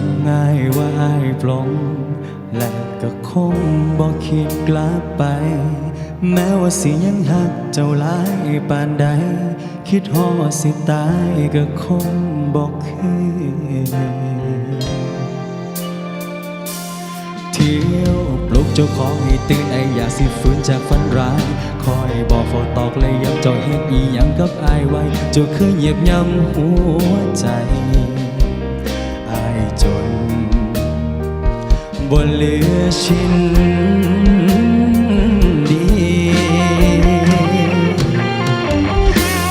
งง่ายว่าอายปลงและก็คงบอกคิดกลับไป แม้ว่าสิยังหักเจ้าหลายปานใด คิดฮอสิตายก็คงบอกคือเที่ยวปลุกเจ้าของให้ตื่นไออยากสิฟื้นจากฝันร้าย คอยบอกฟอตอกเลยย้ำเจ้าเฮ็ดอีหยังกับอายไว้เจ้าคือเหยียบย่ำหัวใจ บนเหลือชิ้นดี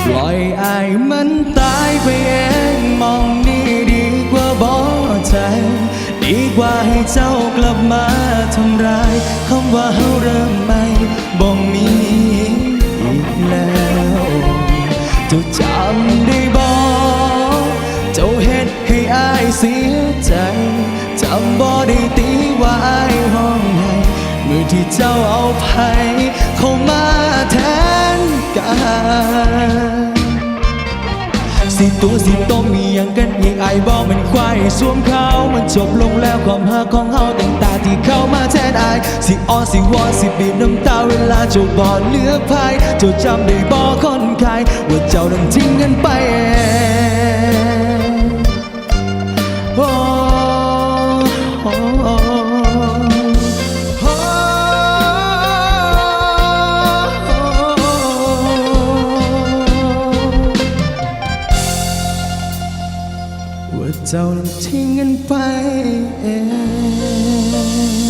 ปล่อยอายมันตายไปเองมองนี่ดีกว่าบอใจ ดีกว่าให้เจ้ากลับมาทำร้ายคำว่าเฮาเริ่ม เจ้าเอาไผเข้ามาแทนกันสิตัวสิตมมีอย่างกันอีกไอบอกมันควายสวมเขา มันจบลงแล้วความหาของเฮาตั้งตาที่เข้ามาแทนไอายสิอ้อนสิวอนสิบีบน้ำตาเวลาเจ้าบ่เลือกภายเจ้าจำได้บ่คนใครว่าเจ้านั้นทิ้งกัน จ้าทิ้งกันไปเอง